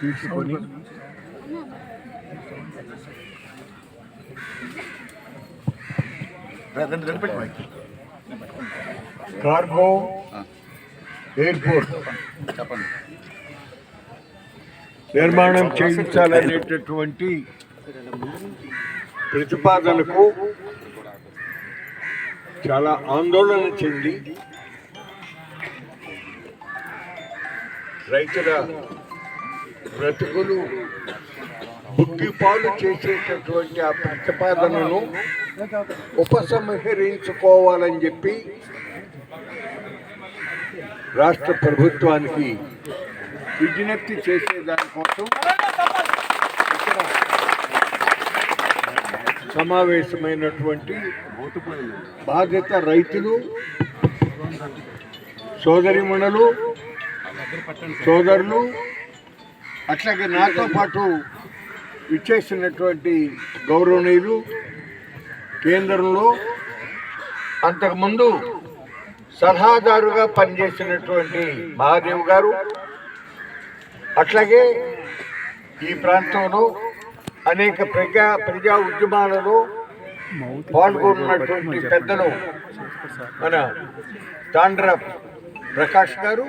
తీసుకొని cargo airport చెప్పండి. నిర్మాణం చేయించాలనేటటువంటి ప్రతిపాదనకు చాలా ఆందోళన చెంది రైతుల బ్రతుకులు బుక్కిపాలు చేసేటటువంటి ఆ ప్రతిపాదనను ఉపసంహరించుకోవాలని చెప్పి రాష్ట్ర ప్రభుత్వానికి విజ్ఞప్తి చేసేదానికోసం సమావేశమైనటువంటి బాధ్యత రైతులు సోదరిమణులు సోదరులు అట్లాగే నాతో పాటు ఇచ్చేసినటువంటి గౌరవనీయులు కేంద్రంలో అంతకుముందు సలహాదారుగా పనిచేసినటువంటి మహాదేవ్ గారు అట్లాగే ఈ ప్రాంతంలో అనేక ప్రజా ప్రజా ఉద్యమాలలో పాల్గొన్నటువంటి పెద్దలు మన తాండ్ర ప్రకాష్ గారు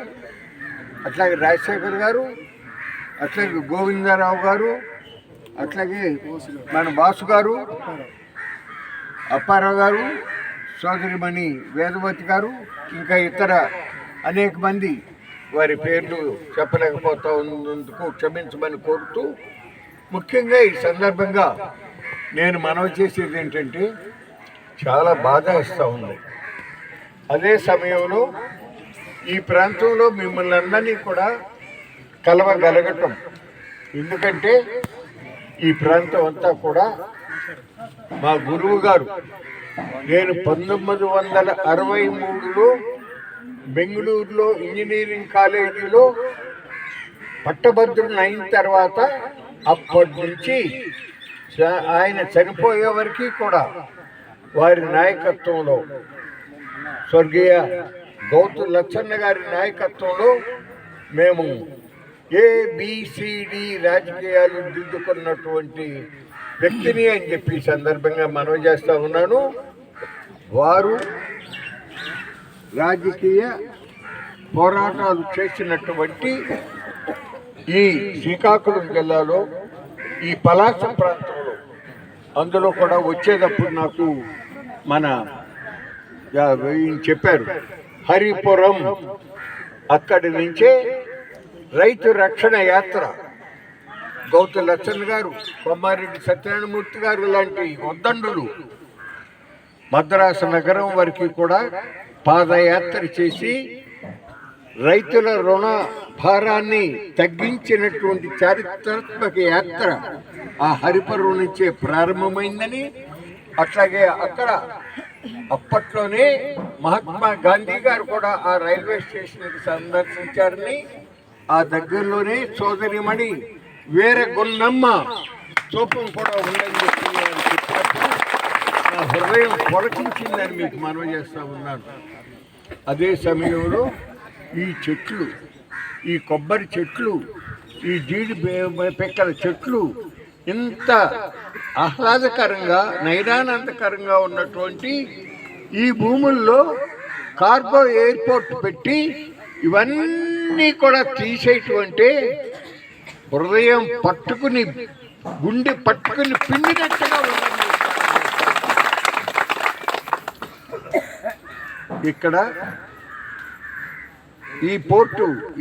అట్లాగే రాజశేఖర్ గారు అట్లాగే గోవిందరావు గారు అట్లాగే మన బాసు గారు అప్పారావు గారు సోదరిమణి వేదవతి గారు ఇంకా ఇతర అనేక మంది వారి పేర్లు చెప్పలేకపోతా ఉన్నందుకు క్షమించమని కోరుతూ ముఖ్యంగా ఈ సందర్భంగా నేను మనవి చేసేది ఏంటంటే చాలా బాధ ఇస్తూ ఉంది. అదే సమయంలో ఈ ప్రాంతంలో మిమ్మల్ని అందరినీ కూడా కలవగలగటం ఎందుకంటే ఈ ప్రాంతం అంతా కూడా మా గురువు గారు నేను పంతొమ్మిది వందల అరవై మూడులో బెంగళూరులో ఇంజనీరింగ్ కాలేజీలో పట్టభద్రుని అయిన తర్వాత అప్పటి నుంచి ఆయన చనిపోయే వరకు కూడా వారి నాయకత్వంలో స్వర్గీయ గౌతు లచ్చన్న గారి నాయకత్వంలో మేము ఏబిసిడి రాజకీయాలు దిద్దుకున్నటువంటి వ్యక్తిని అని చెప్పి సందర్భంగా మనవి చేస్తూ ఉన్నాను. వారు రాజకీయ పోరాటాలు చేసినటువంటి ఈ శ్రీకాకుళం జిల్లాలో ఈ పలాస ప్రాంతంలో. అందులో కూడా వచ్చేటప్పుడు నాకు మన చెప్పారు హరిపురం అక్కడి నుంచే రైతు రక్షణ యాత్ర. గౌతు లచ్చన్ గారు కొమ్మారెడ్డి సత్యనారాయణమూర్తి గారు లాంటి ఉద్దండులు మద్రాసు నగరం వరకు కూడా పాదయాత్ర చేసి రైతుల రుణ భారాన్ని తగ్గించినటువంటి చారిత్రాత్మక యాత్ర ఆ హరిపురం నుంచే ప్రారంభమైందని అట్లాగే అక్కడ అప్పట్లోనే మహాత్మా గాంధీ గారు కూడా ఆ రైల్వే స్టేషన్కి సందర్శించారని ఆ దగ్గరలోనే సోదరిమణి వీర గున్నమ్మ చూపం కూడా ఉందని చెప్పి నా హృదయం పొలకించిందని మీకు మనవి చేస్తా ఉన్నాను. అదే సమయంలో ఈ చెట్లు ఈ కొబ్బరి చెట్లు ఈ జీడి పెక్కల పిక్కల చెట్లు ఇంత ఆహ్లాదకరంగా నైరానందకరంగా ఉన్నటువంటి ఈ భూముల్లో కార్గో ఎయిర్పోర్ట్ పెట్టి ఇవన్నీ కూడా తీసేటువంటి హృదయం పట్టుకుని గుండె పట్టుకుని పిండినట్టుగా ఉందండి ఇక్కడ ఈ పోర్టు